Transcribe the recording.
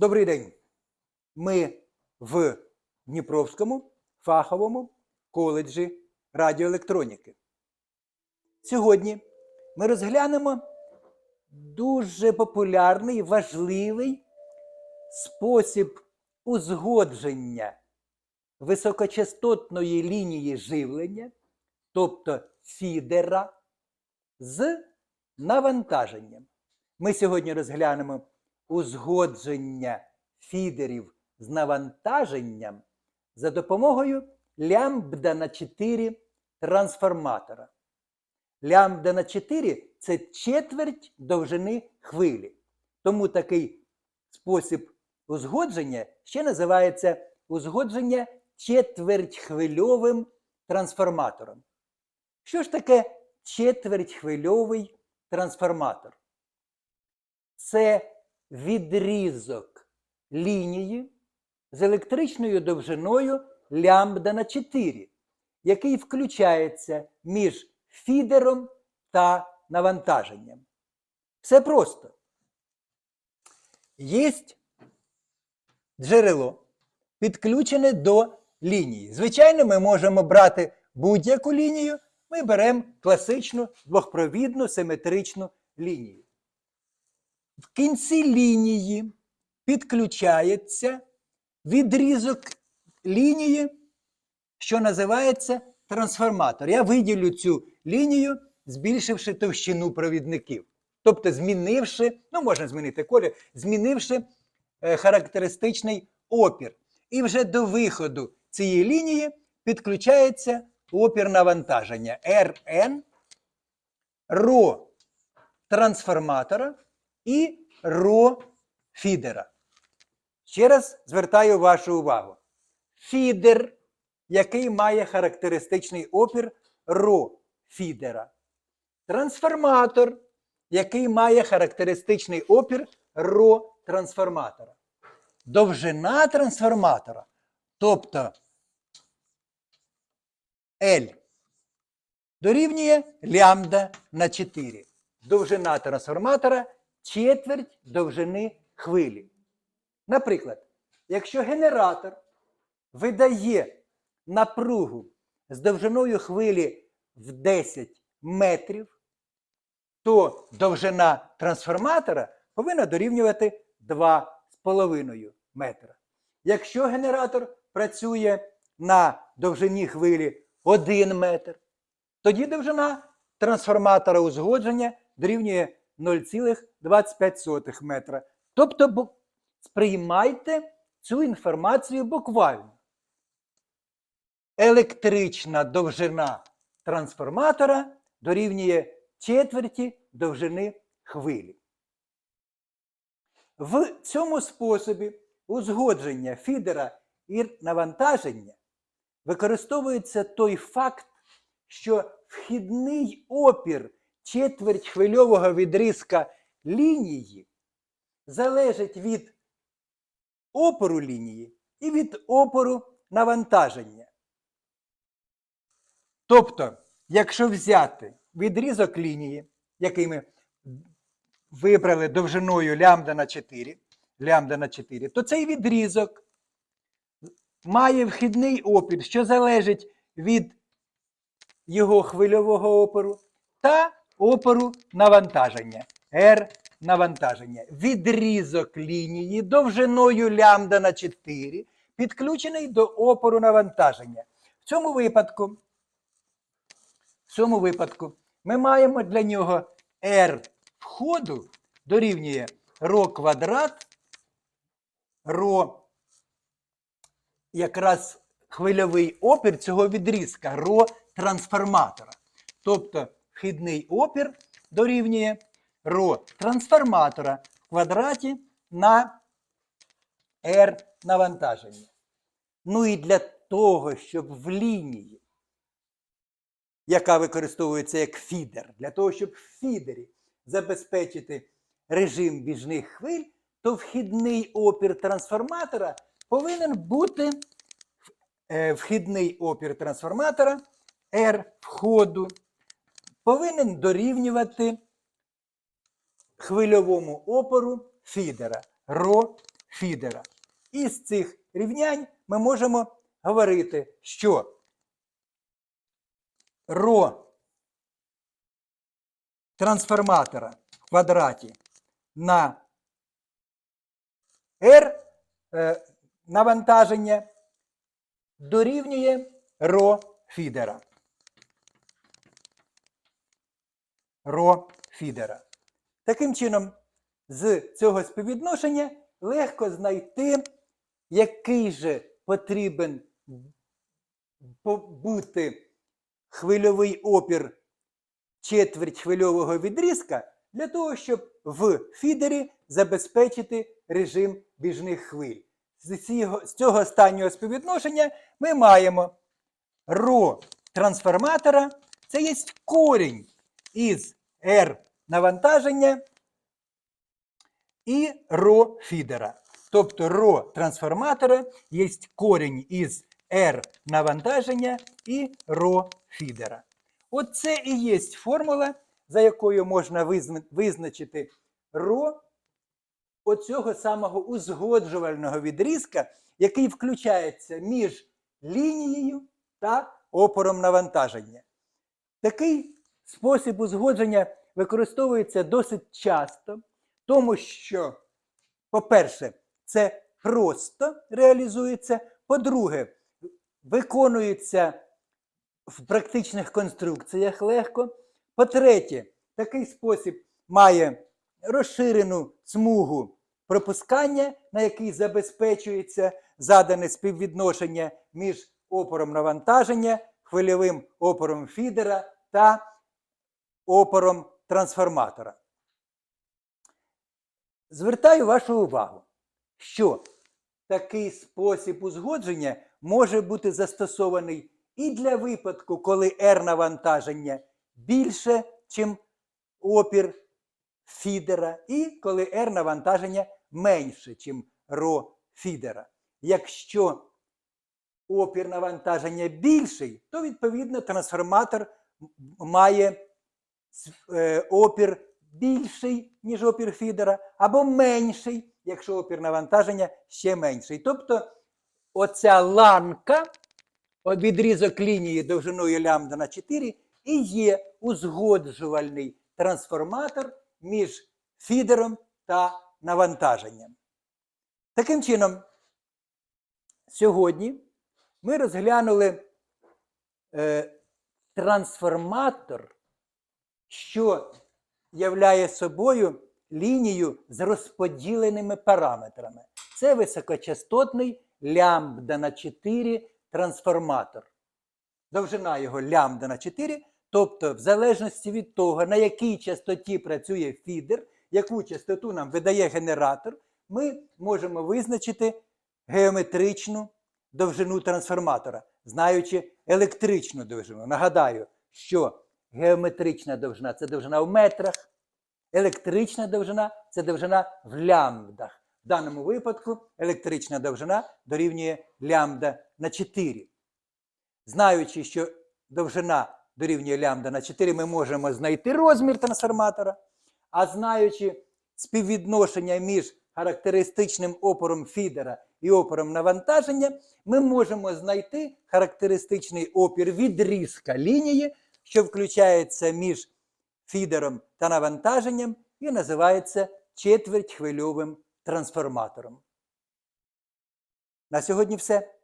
Добрий день. Ми в Дніпровському фаховому коледжі радіоелектроніки. Сьогодні ми розглянемо дуже популярний важливий спосіб узгодження високочастотної лінії живлення, тобто фідера, з навантаженням. Ми сьогодні розглянемо узгодження фідерів з навантаженням за допомогою лямбда на 4 трансформатора. Лямбда на 4 це четверть довжини хвилі. Тому такий спосіб узгодження ще називається узгодження четвертьхвильовим трансформатором. Що ж таке четвертьхвильовий трансформатор? Це відрізок лінії з електричною довжиною лямбда на 4, який включається між фідером та навантаженням. Все просто. Є джерело, підключене до лінії. Звичайно, ми можемо брати будь-яку лінію, ми беремо класичну двохпровідну симетричну лінію. В кінці лінії підключається відрізок лінії, що називається трансформатор. Я виділю цю лінію, збільшивши товщину провідників. Тобто змінивши, ну можна змінити колір, змінивши е, характеристичний опір. І вже до виходу цієї лінії підключається опір навантаження Rn, ро трансформатора і ро фідера. Ще раз звертаю вашу увагу. Фідер, який має характеристичний опір ро фідера. Трансформатор, який має характеристичний опір ро трансформатора. Довжина трансформатора, тобто L, дорівнює лямбда на 4. Довжина трансформатора четверть довжини хвилі. Наприклад, якщо генератор видає напругу з довжиною хвилі в 10 метрів, то довжина трансформатора повинна дорівнювати 2,5 метра. Якщо генератор працює на довжині хвилі 1 метр, тоді довжина трансформатора узгодження дорівнює 0,25 метра. Тобто сприймайте цю інформацію буквально. Електрична довжина трансформатора дорівнює четверті довжини хвилі. В цьому способі узгодження фідера і навантаження використовується той факт, що вхідний опір четвертьхвильового відрізка лінії залежить від опору лінії і від опору навантаження. Тобто, якщо взяти відрізок лінії, який ми вибрали довжиною лямбда на 4, лямбда на 4, то цей відрізок має вхідний опір, що залежить від його хвильового опору та опору навантаження. R навантаження. Відрізок лінії довжиною лямбда на 4 підключений до опору навантаження. В цьому випадку, в цьому випадку ми маємо для нього R входу дорівнює ρ квадрат, ρ якраз хвильовий опір цього відрізка ро трансформатора. Тобто вхідний опір дорівнює ро трансформатора в квадраті на R навантаження. Ну і для того, щоб в лінії, яка використовується як фідер, для того, щоб в фідері забезпечити режим біжних хвиль, то вхідний опір трансформатора повинен бути е, вхідний опір трансформатора R входу повинен дорівнювати хвильовому опору фідера ро фідера. Із цих рівнянь ми можемо говорити, що ро трансформатора в квадраті на R е, навантаження дорівнює ро фідера. Ро фідера. Таким чином, з цього співвідношення легко знайти, який же потрібен бути хвильовий опір четверть хвильового відрізка для того, щоб в фідері забезпечити режим біжних хвиль. З цього, останнього співвідношення ми маємо ро трансформатора, це є корінь із R навантаження і ро фідера. Тобто ро трансформатора є корінь із R навантаження і ро фідера. Оце і є формула, за якою можна визначити ро оцього самого узгоджувального відрізка, який включається між лінією та опором навантаження. Такий спосіб узгодження використовується досить часто, тому що, по-перше, це просто реалізується, по-друге, виконується в практичних конструкціях легко. По-третє, такий спосіб має розширену смугу пропускання, на якій забезпечується задане співвідношення між опором навантаження, хвильовим опором фідера та опором трансформатора. Звертаю вашу увагу, що такий спосіб узгодження може бути застосований і для випадку, коли R навантаження більше, ніж опір фідера, і коли R навантаження менше, ніж ро фідера. Якщо опір навантаження більший, то відповідно трансформатор має опір більший, ніж опір фідера, або менший, якщо опір навантаження ще менший. Тобто оця ланка, відрізок лінії довжиною лямбда на 4, і є узгоджувальний трансформатор між фідером та навантаженням. Таким чином, сьогодні ми розглянули е, трансформатор, що являє собою лінію з розподіленими параметрами. Це високочастотний лямбда на 4 трансформатор. Довжина його лямбда на 4, тобто, в залежності від того, на якій частоті працює фідер, яку частоту нам видає генератор, ми можемо визначити геометричну довжину трансформатора, знаючи електричну довжину. Нагадаю, що геометрична довжина це довжина в метрах, електрична довжина це довжина в лямбдах. В даному випадку електрична довжина дорівнює лямбда на 4. Знаючи, що довжина дорівнює лямбда на 4, ми можемо знайти розмір трансформатора, а знаючи співвідношення між характеристичним опором фідера і опором навантаження, ми можемо знайти характеристичний опір відрізка лінії, що включається між фідером та навантаженням і називається четвертьхвильовим трансформатором. На сьогодні все.